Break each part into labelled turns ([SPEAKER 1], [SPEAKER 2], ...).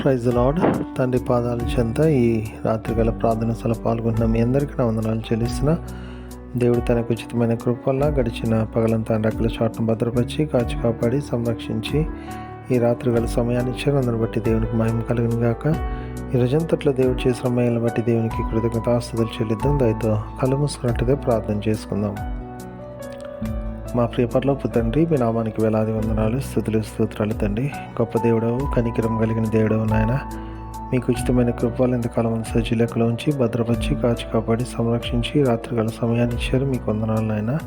[SPEAKER 1] Praise lord తండ్రి పాదాల చెంత ఈ రాత్రికాల ప్రార్థన సల పాల్గొంటున్న మీ అందరికీ నా వందనాలు చెల్లిస్తున్న. దేవుడు తనకు ఉచితమైన కృపల్లా గడిచిన పగలంతా రెక్కల చాటును భద్రపరిచి కాచి కాపాడి సంరక్షించి ఈ రాత్రికాల సమయాన్ని ఇచ్చారు అందరిని బట్టి దేవునికి మహిమ కలిగిన గాక. ఈ రోజంతట్లో దేవుడు చేసిన మహిళను బట్టి దేవునికి కృతజ్ఞతాస్తుతులు చెల్లిద్దాం. దయతో కళ్ళు మూసుకున్నట్టుగా ప్రార్థన చేసుకుందాం. మా ప్రియపరలోపు తండ్రి మీ నామానికి వేలాది వందనాలు స్థుతులు స్తోత్రాలు తండ్రి. గొప్ప దేవుడవు కనికరం కలిగిన దేవుడవు నాయన. మీకు ఉచితమైన కృపలు ఇంతకాలం సజ్జి ఉంచి భద్రపరిచి కాచి కాపాడి సంరక్షించి రాత్రికాల సమయాన్ని ఇచ్చారు మీకు వందనాలు నాయన.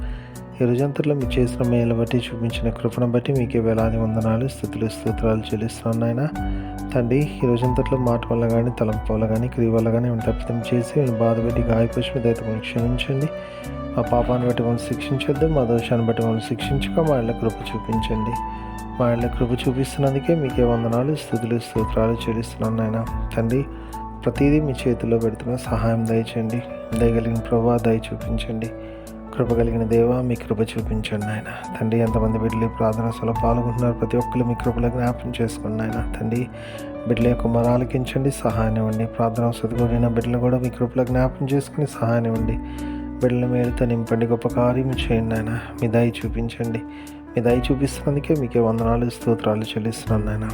[SPEAKER 1] ఈ రోజంతట్లో మీరు చేసిన మేలు బట్టి చూపించిన కృపను బట్టి మీకే వేలాది వందనాలు స్థుతులు స్తోత్రాలు చెల్లిస్తున్నాను నాయన. తండ్రి ఈ రోజంతట్లో మాట వల్ల కానీ తలంపు వల్ల కానీ క్రియ వల్ల కానీ మేము తప్పితం చేసి నేను బాధపెట్టి గాయపరిచి మీ దయతో క్షమించండి. మా పాపాన్ని బట్టి మమ్మల్ని శిక్షించొద్దు. మా దోషాన్ని బట్టి మమ్మల్ని శిక్షించక. మా ఇళ్ళ కృప చూపించండి. మా ఇళ్ళ కృప చూపిస్తున్నందుకే మీకే వందనాలు స్థుతులు స్తోత్రాలు చెల్లిస్తున్నాను నాయన. తండ్రి ప్రతిదీ మీ చేతిలో పెడుతున్న సహాయం దయచేయండి. దయగలిగిన ప్రభా దయ చూపించండి. కృప కలిగిన దేవా మీ కృప చూపించండి ఆయన తండ్రి ఎంతమంది బిడ్డలు ప్రార్థన సభలో పాల్గొంటున్నారు? ప్రతి ఒక్కరు మీ కృపలో జ్ఞాపం చేసుకోండి ఆయన తండ్రి బిడ్డల యొక్క మరాలకించండి సహాయం ఇవ్వండి. ప్రార్థన సదుగురిన బిడ్డలు కూడా మీ కృపలో జ్ఞాపం చేసుకుని సహాయం ఇవ్వండి. బిడ్డల మేలుతో నింపండి గొప్ప కార్యం చేయండి ఆయన మీ దయ చూపించండి. మీ దయ చూపిస్తున్నందుకే మీకే వందనాలు స్తోత్రాలు చెల్లిస్తున్నాను నాయన.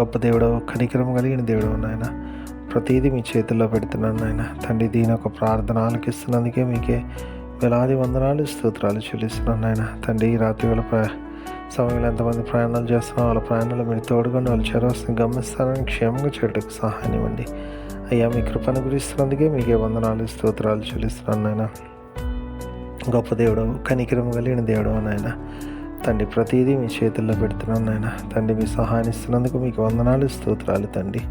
[SPEAKER 1] గొప్ప దేవుడు కనికరం కలిగిన దేవుడు నాయన. ప్రతిదీ మీ చేతుల్లో పెడుతున్నాను నాయన. తండ్రి దీని ఒక ప్రార్థన ఆలకిస్తున్నందుకే మీకే వేలాది వందనాలు స్తోత్రాలు చెల్లిస్తున్నాను నాయన. తండ్రి ఈ రాత్రి వేళ ప్ర సమయంలో ఎంతమంది ప్రయాణాలు చేస్తున్నారో వాళ్ళ ప్రయాణాలు మీరు తోడుకొని వాళ్ళు చేరవలసిన గమ్యస్థానాన్ని క్షేమంగా చేయడానికి సహాయం ఇవ్వండి. అయ్యా మీ కృపను గురిస్తున్నందుకే మీకే వందనాలు స్తోత్రాలు చెల్లిస్తున్నాను నాయన. గొప్ప దేవుడు కనికరం కలిగిన దేవుడు నాయన. తండ్రి ప్రతిదీ మీ చేతుల్లో పెడుతున్నాను నాయన. తండ్రి మీ సహాయం ఇస్తున్నందుకు మీకు వందనాలు స్తోత్రాలు తండ్రి.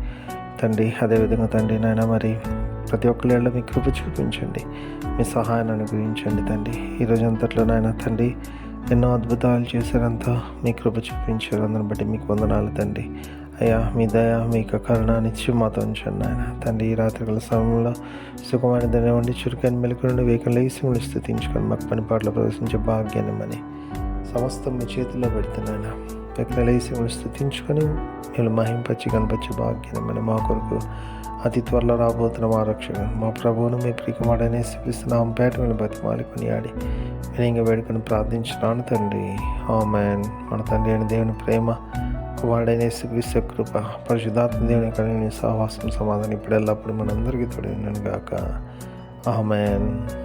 [SPEAKER 1] తండ్రి అదేవిధంగా తండ్రి నాయన మరి ప్రతి ఒక్కళ్ళ మీ కృప చూపించండి. మీ సహాయాన్ని అనుగ్రహించండి తండ్రి. ఈ అంతట్లో నాయన తండ్రి ఎన్నో అద్భుతాలు చేశారంతా మీ కృప చూపించారు. అందరిని బట్టి మీకు వందనాలు తండ్రి. అయ్యా మీ దయ మీ యొక్క కరుణానిచ్చి మాతో ఉంచండి ఆయన తండ్రి. ఈ రాత్రికాల సమయంలో సుఖమైన ధన ఉండి చురుకైన మెలకు నుండి వేకం లేసి మిమ్మల్ని స్థుతించుకొని మాకు పని పాటలు ప్రదర్శించే భాగ్యాన్ని సమస్తం మీ చేతిలో పెడుతున్నాను. వేకం లేసి మిమ్మల్ని స్థుతించుకొని మీరు మహింపచ్చి భాగ్యం భాగ్యాన్ని మా కొరకు అతి త్వరలో రాబోతున్న మా రక్షణ మా ప్రభువును మీ ప్రికమాడనే శిపిస్తున్నాం. పేట మీద బతిమాలి కొనియాడి వినయంగా వేడుకొని ప్రార్థించినాను తండ్రి. ఆమెన్. మన తండ్రి అయిన దేవుని ప్రేమ వాడైన యేసుక్రీస్తు కృప పరిశుద్ధాత్మ దేవుని కలిగిన సహవాసం సమాధానం ఇప్పుడు ఎల్లప్పుడు మనందరికీ తోడైనాను గాక ఆమెన్.